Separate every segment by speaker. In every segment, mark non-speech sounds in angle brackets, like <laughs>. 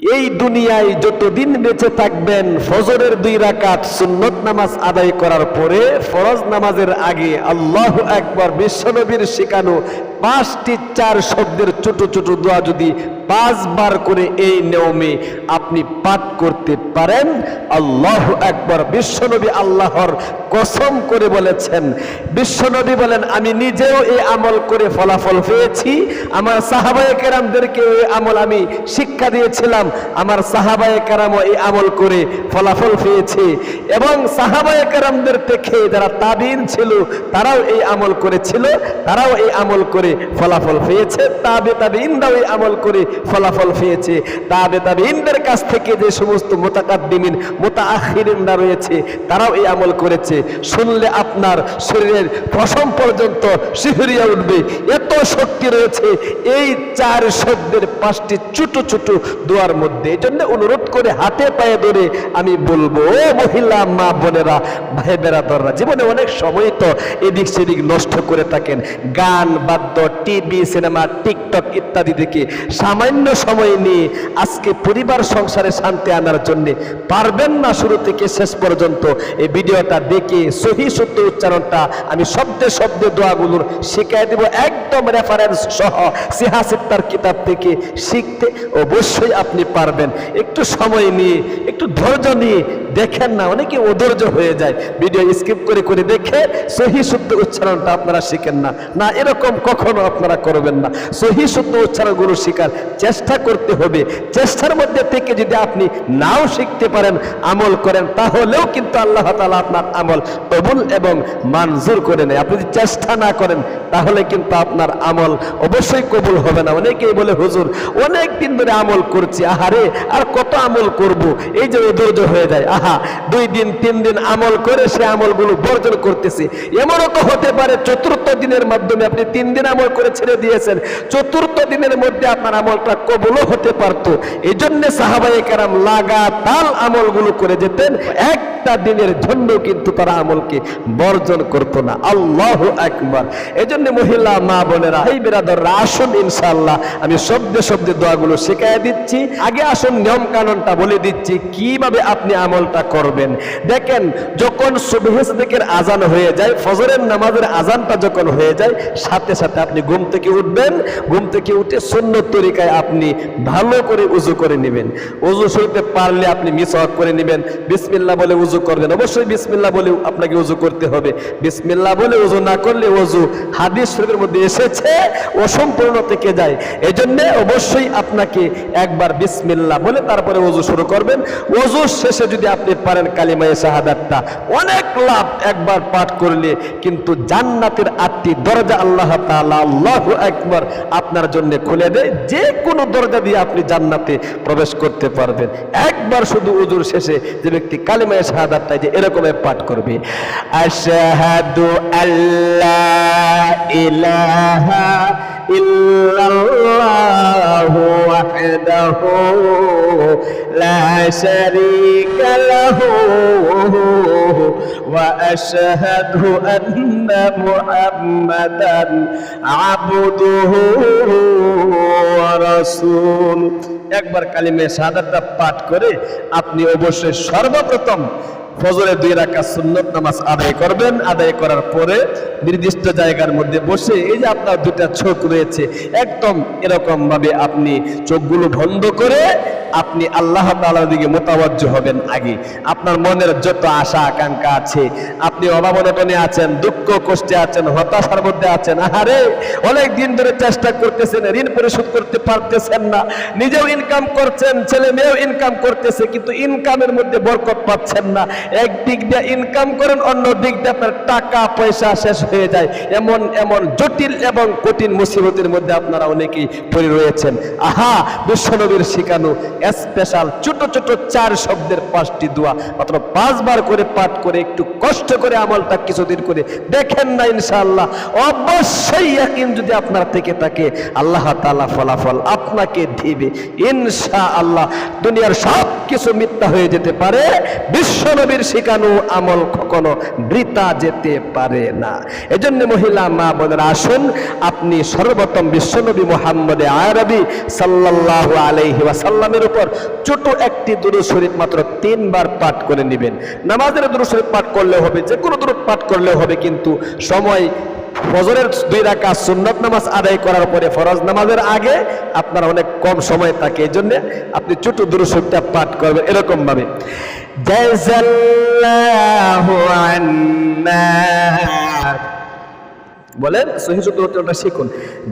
Speaker 1: এই দুনিয়ায় যতদিন বেঁচে থাকবেন, ফজরের দুই রাকাত সুন্নত নামাজ আদায় করার পরে, ফরজ নামাজের আগে আল্লাহ একবার বিশ্বনবীর শেখানো পাঁচটি চার শব্দের ছোট ছোট দোয়া যদি পাঁচবার করে এই নিয়মে আপনি পাঠ করতে পারেন, আল্লাহ একবার বিশ্বনবী আল্লাহর কসম করে বলেছেন। বিশ্বনবী বলেন, আমি নিজেও এই আমল করে ফলাফল পেয়েছি। আমার সাহাবায়ে কেরামদেরকে এই আমল আমি শিক্ষা দিয়েছিলাম। আমার সাহাবায়ে কেরামও এই আমল করে ফলাফল পেয়েছে এবং সাহাবায়ে কেরামদের থেকে যারা তাবিন ছিল, তারাও এই আমল করেছিল, তারাও এই আমল করে ফলাফল পেয়েছে। তাবে তাবিনরাও এই আমল করে ফলাফল পেয়েছে। তাবে তাবিনদের কাছ থেকে যে সমস্ত মোতাকাদ্দিমিন, মোতাআখিরিনরা রয়েছে, তারাও এই আমল করেছে। শুনলে আপনার শরীরের পশম পর্যন্ত শিহরিয়া উঠবে। এত শক্তি রয়েছে, এই চার শব্দের পাঁচটি ছোট ছোট দোয়ার মধ্যে এই জন্য অনুরোধ করে হাতে পায়ে ধরে আমি বলব, ও মহিলা, মা বোনেরা, ভাই বেড়াদররা জীবনে অনেক সময় তো এদিক সেদিক নষ্ট করে থাকেন। গান, বাদ্য, টিভি, সিনেমা, টিকটক ইত্যাদি থেকে সামান্য সময় নিয়ে আজকে পরিবার সংসারে শান্তি আনার জন্য পারবেন না শুরু থেকে শেষ পর্যন্ত। এই ভিডিওটা দেখে সহি সত্য উচ্চারণটা আমি শব্দে শব্দে দোয়াগুলোর শিখাই দেব। একদম রেফারেন্স সহ সিহাসিত্তার কিতাব থেকে শিখতে অবশ্যই আপনি পারবেন। একটু সময় নিয়ে, একটু ধৈর্য নিয়ে দেখেন না অনেকে অধৈর্য হয়ে যায়। ভিডিও স্কিপ করে করে দেখে সহি শুদ্ধ উচ্চারণটা আপনারা শিখেন না। না, এরকম কখনো আপনারা করবেন না। সহি শুদ্ধ উচ্চারণগুলো শেখার চেষ্টা করতে হবে। চেষ্টার মধ্যে থেকে যদি আপনি নাও শিখতে পারেন, আমল করেন, তাহলেও কিন্তু আল্লাহ তালা আপনার আমল কবুল এবং মঞ্জুর করে নেয়। আপনি যদি চেষ্টা না করেন, তাহলে কিন্তু আপনার আমল অবশ্যই কবুল হবে না। অনেকেই বলে, হুজুর অনেক দিন ধরে আমল করছি আহারে আর কত আমল করব? এই যে অধৈর্য হয়ে যায়। আহা, দুই দিন, তিন দিন আমল করে সে আমলগুলো বর্জন করতেছে। এমনও তো হতে পারে চতুর্থ দিনের মাধ্যমে আপনি তিন দিন আমল করে ছেড়ে দিয়েছেন। চতুর্থ দিনের মধ্যে আপনার আমলটা কবলও হতে পারতো। এই জন্য সাহাবাই কারাম লাগাতার আমলগুলো করে যেতেন। একটা দিনের জন্য কিন্তু তারা আমলকে বর্জন করতো না। আল্লাহ একবার এই জন্য মহিলা, মা বোনেরা এই বেরাদররা, আসুন ইনশাল্লাহ আমি শব্দে শব্দে দোয়াগুলো শেখাই দিচ্ছি। আগে আসুন নিয়ম কানুনটা বলে দিচ্ছি, কীভাবে আপনি আমলটা করবেন? দেখেন, যখন সুবহেস আজান হয়ে যায়, ফজরের নামাজের আজানটা যখন হয়ে যায়, সাথে সাথে আপনি ঘুম থেকে উঠবেন। ঘুম থেকে উঠে সুন্নত তরিকায় আপনি ভালো করে উজু করে নেবেন। উজু শুরুতে পারলে আপনি মিসওয়াক করে নেবেন। বিসমিল্লাহ বলে উজু করবেন। অবশ্যই বিসমিল্লা বলে আপনাকে উজু করতে হবে। বিসমিল্লা বলে উজু না করলে উজু হাদিস শরীফের মধ্যে এসেছে, অসম্পূর্ণ থেকে যায়। এজন্য অবশ্যই আপনাকে একবার বিসমিল্লাহ বলে তারপরে ওজু শুরু করবেন। ওজু শেষে যদি আপনি পারেন কালিমায়ে শাহাদাতটা, অনেক লাভ একবার পাঠ করলে, কিন্তু জান্নাতের আটটি দরজা আল্লাহ তাআলা আল্লাহু আকবার আপনার জন্য খুলে দেয়। যে কোনো দরজা দিয়ে আপনি জান্নাতে প্রবেশ করতে পারবেন। একবার শুধু উজুর শেষে যে ব্যক্তি কালিমায়ে শাহাদাতটা যে এরকম পাঠ করবে আশহাদু আল্লাহ ইলাহা ইল্লাল্লাহু ওয়াহদাহু লা শারীকা লাহু وأشهد أن محمدا عبده ورسوله একবার কালিমে সাদাটা পাঠ করে আপনি অবশ্যই সর্বপ্রথম ফজরের দুই রাখা সুন্নত নামাজ আদায় করবেন। আদায় করার পরে নির্দিষ্ট জায়গার মধ্যে বসে এই যে আপনার দুটা চোখ রয়েছে, একদম এরকম ভাবে আপনি চোখগুলো বন্ধ করে আপনি আল্লাহ তাআলার দিকে মোতাবজ্জ হবেন আগে। আপনার মনের যত আশা, আকাঙ্ক্ষা আছে, আপনি অভাবনটনে আছেন, দুঃখ, কষ্টে আছেন, হতাশার মধ্যে আছেন, আহারে, অনেক দিন ধরে চেষ্টা করতেছেন, ঋণ পরিশোধ করতে পারতেছেন না। নিজেও ইনকাম করছেন, ছেলে মেয়েও ইনকাম করতেছে, কিন্তু ইনকামের মধ্যে বরকত পাচ্ছেন না। এক দিক দিয়ে ইনকাম করেন, অন্য দিক দিয়ে আপনার টাকা, পয়সা শেষ হয়ে যায়। এমন এমন জটিল এবং কঠিন মুসিবতের মধ্যে আপনারা অনেকেই পড়ে রয়েছেন। আহা বিশ্বনবীর শিখানো স্পেশাল ছোট ছোট চার শব্দের পাঁচটি দোয়া। মাত্র পাঁচবার করে পাঠ করে, একটু কষ্ট করে আমলটা কিছুদিন করে দেখেন না ইনশাআল্লাহ। অবশ্যই একদিন যদি আপনার থেকে থাকে, আল্লাহ তালা ফলাফল আপনাকে দিবে। ইনশা আল্লাহ দুনিয়ার সব কিছু মিথ্যা হয়ে যেতে পারে। বিশ্বনবীর শেখানো আমল কখনো বৃতা যেতে পারে না। এজন্য মহিলা মা বোনেরা আসুন, আপনি সর্বপ্রথম বিশ্বনবী মোহাম্মদে আরবি সাল্লাল্লাহু আলাইহি ওয়াসাল্লামের উপর ছোট একটি দুরুদ শরীফ মাত্র তিনবার পাঠ করে নেবেন। নামাজের দূর শরীফ পাঠ করলে হবে যে কোনো দূর পাঠ করলে হবে, কিন্তু সময় ফজরের দুই রাকা সুন্নত নামাজ আদায় করার পরে ফরজ নামাজের আগে আপনার অনেক কম সময় থাকে, এই জন্য আপনি ছোট দুরুদ পাঠ করবেন এরকম ভাবে জাযাল্লাহু বলেন, সহি শুদ্ধ উত্তরটা শিখুন।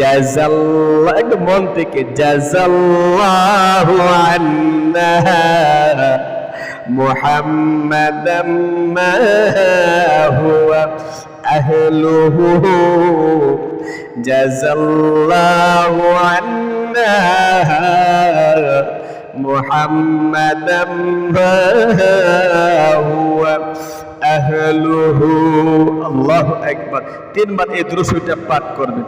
Speaker 1: জাযাল্লাহ একদম মন থেকে, জাযাল্লাহু আন্না আহলুহু জাযাল্লাহু আন্না মুহাম্মাদাম মা হুয়া আহলুহু আল্লাহু আকবার তিনবার এই দুরূদটা পাঠ করবেন।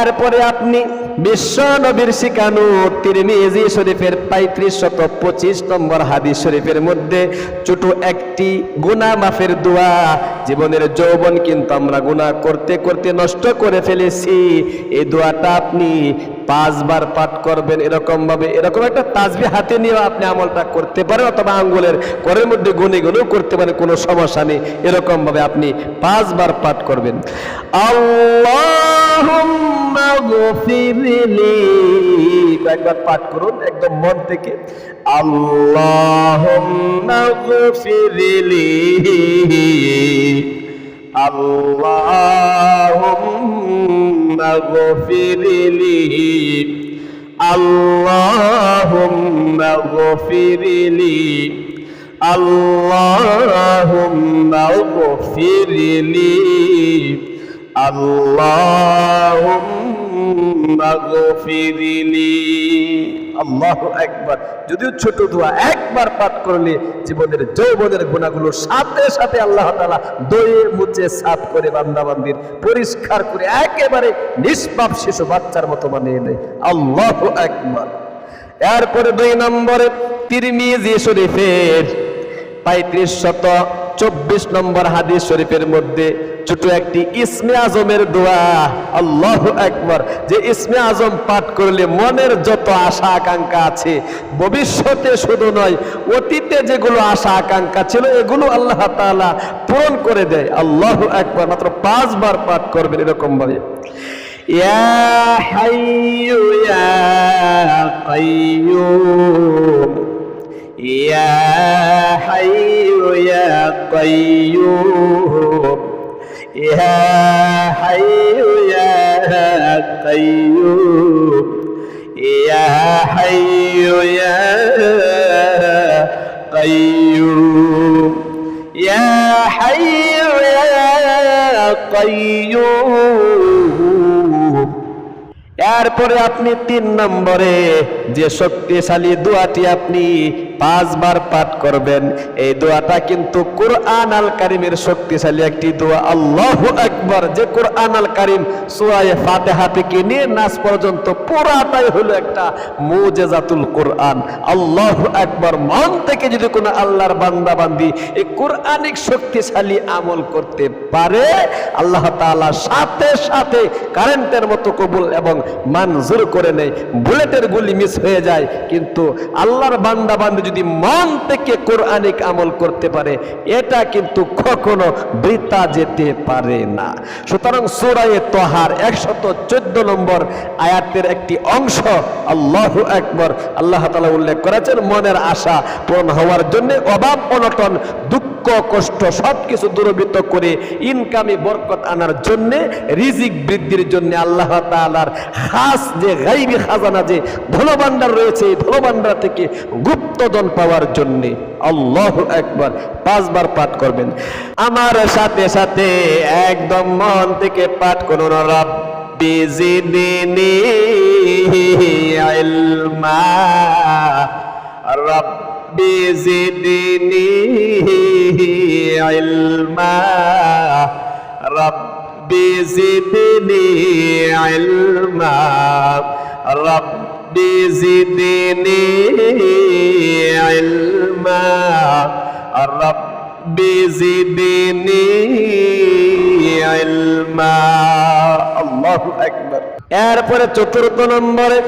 Speaker 1: এরপরে আপনি বিশ্ব নবীর শিকানু তিরমিজি শরীফের পঁয়ত্রিশ শত পঁচিশ নম্বর হাদিস শরীফের মধ্যে ছোট একটি গুনাহ মাফের দোয়া জীবনের যৌবন কিন্তু আমরা গুনাহ করতে করতে নষ্ট করে ফেলেছি। এই দোয়াটা আপনি পাঁচবার পাঠ করবেন এরকম ভাবে এরকম একটা তাজবি হাতে নিয়ে আপনি আমলটা করতে পারেন অথবা আঙ্গুলের করের মধ্যে গুনে গুনেও করতে পারেন, কোনো সমস্যা নেই। এরকম ভাবে আপনি পাঁচবার পাঠ করবেন। গফিরলি একবার পাঠ করুন একদম মন থেকে আল্লাহুম্মা গফিরলি اللهم اغفر لي اللهم اغفر لي اللهم اغفر لي اللهم اغفر لي আল্লাহু একবার, যদিও ছোট একবার পাঠ করলে জীবনের যৌবনের গুণাগুলোর সাথে সাথে আল্লাহ তাআলা দয়ে মুছে সাফ করে বান্দাবান্দির পরিষ্কার করে একেবারে নিষ্পাপ শিশু বাচ্চার মতো বানিয়ে দেয়। আল্লাহু একবার। এরপরে দুই নম্বরে তিরমিজি শরীফের পঁয়ত্রিশ শত চব্বিশ নম্বর হাদিস শরীফের মধ্যে ছোট একটি ইসমে আজমের দোয়া, আল্লাহ একবার যে ইসমে আজম পাঠ করলে মনের যত আশা আকাঙ্ক্ষা আছে, ভবিষ্যতে শুধু নয়, অতীতে যেগুলো আশা আকাঙ্ক্ষা ছিল, এগুলো আল্লাহ তালা পূরণ করে দেয়। আল্লাহ একবার মাত্র পাঁচবার পাঠ করবেন এরকম ভাবে। ইয়া হাইয়ু, ইয়া কাইয়ুম। يا حي يا قيوم يا حي يا قيوم يا حي يا قيوم يا حي يا قيوم এরপরে আপনি তিন নম্বরে যে শক্তিশালী দোয়াটি আপনি পাঁচবার পাঠ করবেন। এই দোয়াটা কিন্তু কোরআন আল কারিমের শক্তিশালী একটি দোয়া। আল্লাহ একবার যে কোরআন আল কারিম সুরায় ফাতেহা থেকে নিয়ে নাচ পর্যন্ত পুরাটাই হলো একটা মুজেজাতুল কোরআন। আল্লাহ একবার মন থেকে যদি কোনো আল্লাহর বান্দা বান্দি এই কোরআনিক শক্তিশালী আমল করতে পারে, আল্লাহ তাআলা সাথে সাথে কারেন্টের মতো কবুল এবং মঞ্জুর করে নেয়। বুলেটের গুলি মিস হয়ে যায়, কিন্তু আল্লাহর বান্দা বান্দি যদি মন থেকে কোরআনিক আমল করতে পারে, এটা কিন্তু কখনো বৃথা যেতে পারে না। সুতরাং সুরায়ে তোহার একশত চোদ্দ নম্বর আয়াতের একটি অংশ আল্লাহ একবার আল্লাহ তালা উল্লেখ করেছেন, মনের আশা পূরণ হওয়ার জন্য অভাব, অনটন, দুঃখ কষ্ট সব কিছু দূরবৃত্ত করে ইনকামে বরকত আনার জন্য, রিজিক বৃদ্ধির জন্য আল্লাহ তাআলার খাস যে গাইবি খাজানা যে ধনভাণ্ডার রয়েছে, এই ধনভাণ্ডার থেকে গুপ্তদন পাওয়ার জন্য আল্লাহ একবার পাঁচবার পাঠ করবেন। আমার সাথে সাথে একদম মন থেকে পাঠ করুন, রব্বি জিদনি ইলমা, রব্বি জিদনি ইলমা রব্বি জিদনি ইলমা রব্বি জিদনি ইলমা রব্বি জিদনি ইলমা আল্লাহু আকবার এরপরে চতুর্থ নম্বরে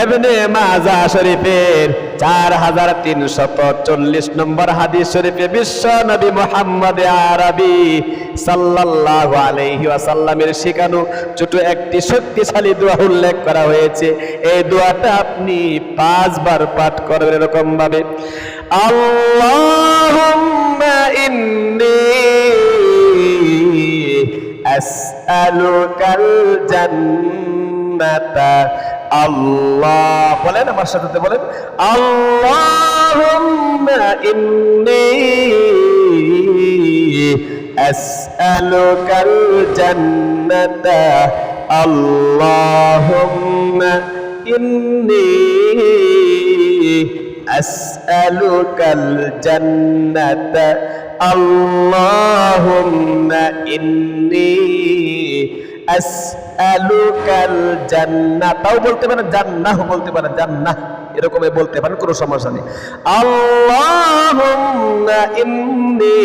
Speaker 1: এবনে মাজা শরীফের চার হাজার তিনশত চল্লিশ নম্বর হাদিস শরীফে বিশ্ব নবী মোহাম্মদ আরবি সাল্লাল্লাহু আলাইহি ওয়াসাল্লামের শেখানো ছোট একটি শক্তিশালী দোয়া উল্লেখ করা হয়েছে। এই দোয়াটা আপনি পাঁচবার পাঠ করবেন এরকম ভাবে আল্লাহুম্মা ইন্নী আসআলুকাল জান্নাতা আল্লাহ বলেন আমার সাথে বলেন আল্লাহুম্মা ইন্নী জান্নাতা আল্লাহুম্মা ইন্নী আসআলুকাল জান্নাতা আল্লাহুম্মা ইন্নী আসআলুকাল তাও বলতে পারেন, জান্নাহ বলতে পারেন বলতে পারেন, কোনো সমস্যা নেই। আল্লাহুম্মা ইন্নী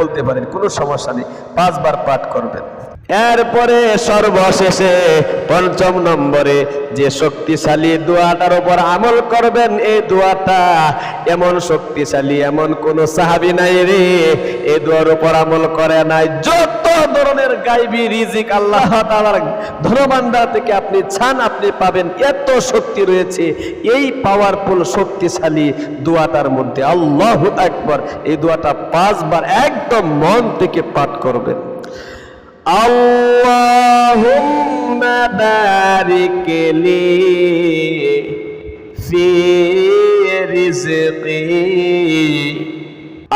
Speaker 1: বলতে পারেন, কোনো সমস্যা নেই। পাঁচবার পাঠ করবেন। এরপরে সর্বশেষে পঞ্চম নম্বরে যে শক্তিশালী দোয়াটার উপর আমল করবেন, এই দোয়াটা এমন শক্তিশালী, এমন কোন সাহাবি নাই রে। এই দোয়ার উপর আমল করে নাই। যত ধরনের গাইবি রিজিক আল্লাহ তাআলার ধনভাণ্ডার থেকে আপনি ছান, আপনি পাবেন, এত শক্তি রয়েছে। এই পাওয়ারফুল শক্তিশালী দোয়াটার মধ্যে আল্লাহু আকবার, এই দোয়াটা পাঁচবার একদম মন থেকে পাঠ করবেন। اللهم بارك لي في رزقي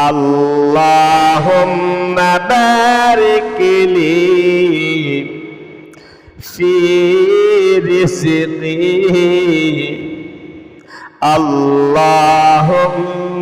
Speaker 1: اللهم بارك لي في رزقي اللهم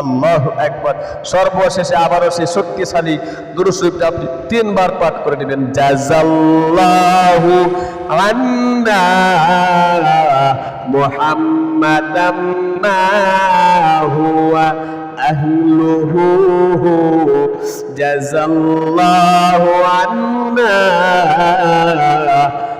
Speaker 1: আল্লাহ একবার সর্বশেষে আবারও সেই শক্তিশালী দুরুশরীফটা আপনি তিনবার পাঠ করে নেবেন। জাজাল্লাহু আন্না মুহাম্মাদাম মা হুয়া আহলুহু। জাজাল্লাহু আন্না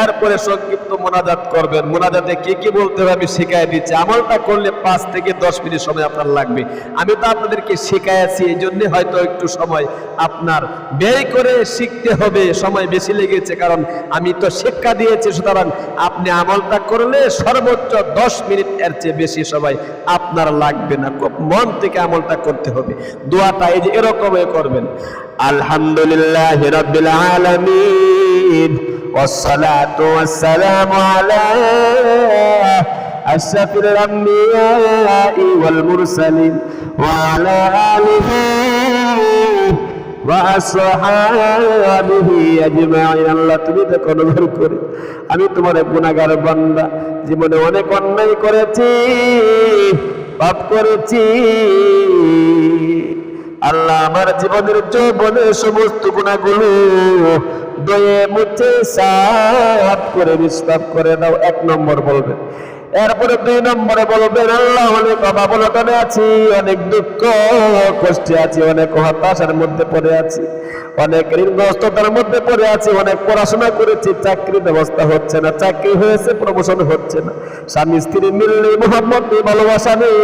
Speaker 1: এরপরে সংক্ষিপ্ত মোনাজাত করবেন। মোনাজাতে কি কি বলতে হবে আমি শিখাই দিচ্ছি। আমলটা করলে পাঁচ থেকে দশ মিনিট সময় আপনার লাগবে। আমি তো আপনাদেরকে শিখাইছি এই জন্যে হয়তো একটু সময় আপনার ব্যয় করে শিখতে হবে। সময় বেশি লেগেছে, কারণ আমি তো শিক্ষা দিয়েছি। সুতরাং আপনি আমলটা করলে সর্বোচ্চ দশ মিনিট এর চেয়ে বেশি সময় আপনার লাগবে না। খুব মন থেকে আমলটা করতে হবে। দোয়াটা এই যে এরকমই করবেন। আলহামদুলিল্লাহ রবিল আলমিন। والصلاة والسلام على أشرف الأنبياء والمرسلين وعلى آله وأصحابه أجمعين আল্লাহ তুমি দেখো অনুভব করে আমি তোমার গুণাগার বান্দা জীবনে অনেক অন্যায় করেছি পাপ করেছি আল্লাহ আমার জীবনের যৌবনের সমস্ত গুণাগুলো দয়ে মুছে সাফ করে নিষ্পাপ করে দাও এক নম্বর বলবেন এরপরে দুই নম্বরে বলবেন আল্লাহ অনেক অভাবনটনে আছি, অনেক দুঃখ, কষ্টে আছি, অনেক হতাশার মধ্যে পড়ে আছি, অনেক ঋণগ্রস্ততার মধ্যে পড়ে আছি, অনেক পড়াশোনা করেছি, চাকরি ব্যবস্থা হচ্ছে না, চাকরি হয়েছে প্রমোশন হচ্ছে না। স্বামী স্ত্রী মিললে মোহাম্মদ ভালোবাসা নেই,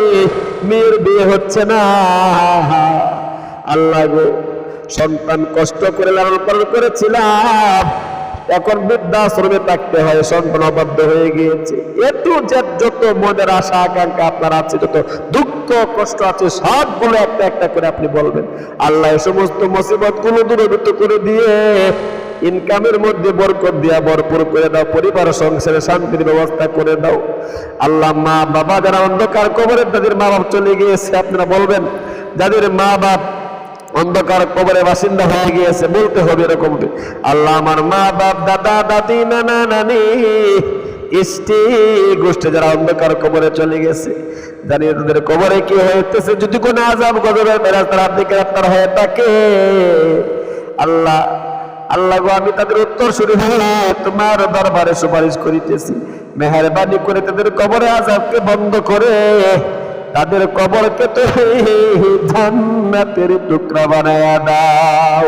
Speaker 1: মেয়ের বিয়ে হচ্ছে না। আল্লাহ গো সন্তান কষ্ট করে লালন পালন করেছিলাম। এখন বৃদ্ধাশ্রমে থাকতে হয় সন্তানবদ্ধ হয়ে গিয়েছে। এটু যে যত মনের আশা, আকাঙ্ক্ষা আপনার আছে, যত দুঃখ, কষ্ট আছে, সবগুলো একটা একটা করে আপনি বলবেন। আল্লাহ এই সমস্ত মুসিবতগুলো দূরীভূত করে দিয়ে ইনকামের মধ্যে বরকত দিয়া ভরপুর করে দাও, পরিবার, সংসারে শান্তির ব্যবস্থা করে দাও। আল্লাহ মা বাবা যারা অন্ধকার কবরে, তাদের মা বাপ চলে গিয়েছে, আপনারা বলবেন, যাদের মা বাপ অন্ধকার কবরে বাসিন্দা হয়ে গিয়েছে, বলতে হবে এরকম আল্লাহ আমার মা, বাপ, দাদা, দাদি, নানা, নানি ইষ্টি গোষ্ঠী যারা অন্ধকার কবরে চলে গেছে, জানি তাদের কবরে কি হইতেছে, যদি কোনো আজাব গজবের ফেরাস্তার আপনি গ্রেফতার হয়ে থাকে? আল্লাহ আল্লাহ গো, আমি তাদের উত্তর শুরু হয়ে, তোমার দরবারে সুপারিশ করিতেছি। মেহরবানি করে তাদের কবরে আজাবকে বন্ধ করে তাদের কবরকে তো <laughs> জান্নাতের টুকরা বানায়া দাও।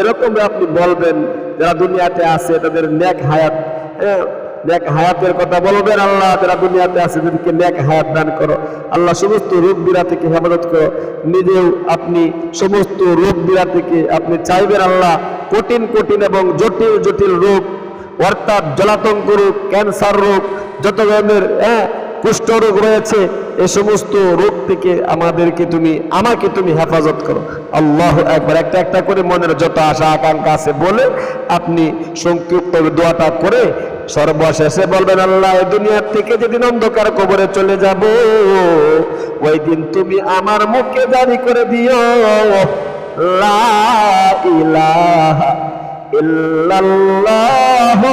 Speaker 1: এরকম আপনি বলবেন, যারা দুনিয়াতে আছে, তাদের নেক হায়াত হ্যাঁ নেক হায়াতের কথা বলবেন আল্লাহ, যারা দুনিয়াতে আছে, তাদেরকে নেক হায়াত দান করো। আল্লাহ সমস্ত রোগ বিরা থেকে হেফাজত করো। নিজেও আপনি সমস্ত রোগ বিরা থেকে আপনি চাইবেন আল্লাহ, কঠিন কঠিন এবং জটিল জটিল রোগ, অর্থাৎ জলাতঙ্ক রোগ, ক্যান্সার রোগ, যত ধরনের হ্যাঁ কুষ্ঠ রোগ রয়েছে, এ সমস্ত রোগ থেকে আমাদেরকে তুমি, আমাকে তুমি হেফাজত করো। আল্লাহ একবার একটা একটা করে মনের যত আশা, আকাঙ্ক্ষা আছে বলে আপনি সংক্ষিপ্ত দোয়াটা করে সর্বশেষে বলবেন, আল্লাহ দুনিয়ার থেকে যেদিন অন্ধকার কবরে চলে যাব, ওই দিন তুমি আমার মুখে জারি করে দিও। লা ইলাহা ইল্লাল্লাহু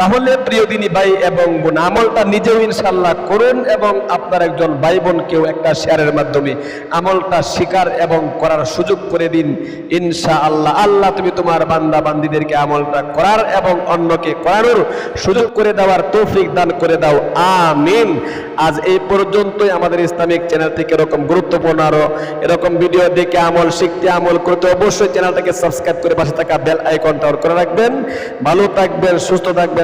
Speaker 1: তাহলে প্রিয় দিনী ভাই এবং বোন, আমলটা নিজেও ইনশাল্লাহ করুন এবং আপনার একজন ভাই বোনকেও একটা শেয়ারের মাধ্যমে আমলটা শিকার এবং করার সুযোগ করে দিন ইনশা আল্লাহ আল্লাহ তুমি তোমার বান্দা বান্দিদেরকে আমলটা করার এবং অন্যকে করানোর সুযোগ করে দেওয়ার তৌফিক দান করে দাও। আমিন। আজ এই পর্যন্তই আমাদের ইসলামিক চ্যানেল থেকে এরকম গুরুত্বপূর্ণ আরও এরকম ভিডিও দেখে আমল শিখতে, আমল করতে অবশ্যই চ্যানেলটাকে সাবস্ক্রাইব করে পাশে থাকা বেল আইকনটা করে রাখবেন। ভালো থাকবেন, সুস্থ থাকবেন।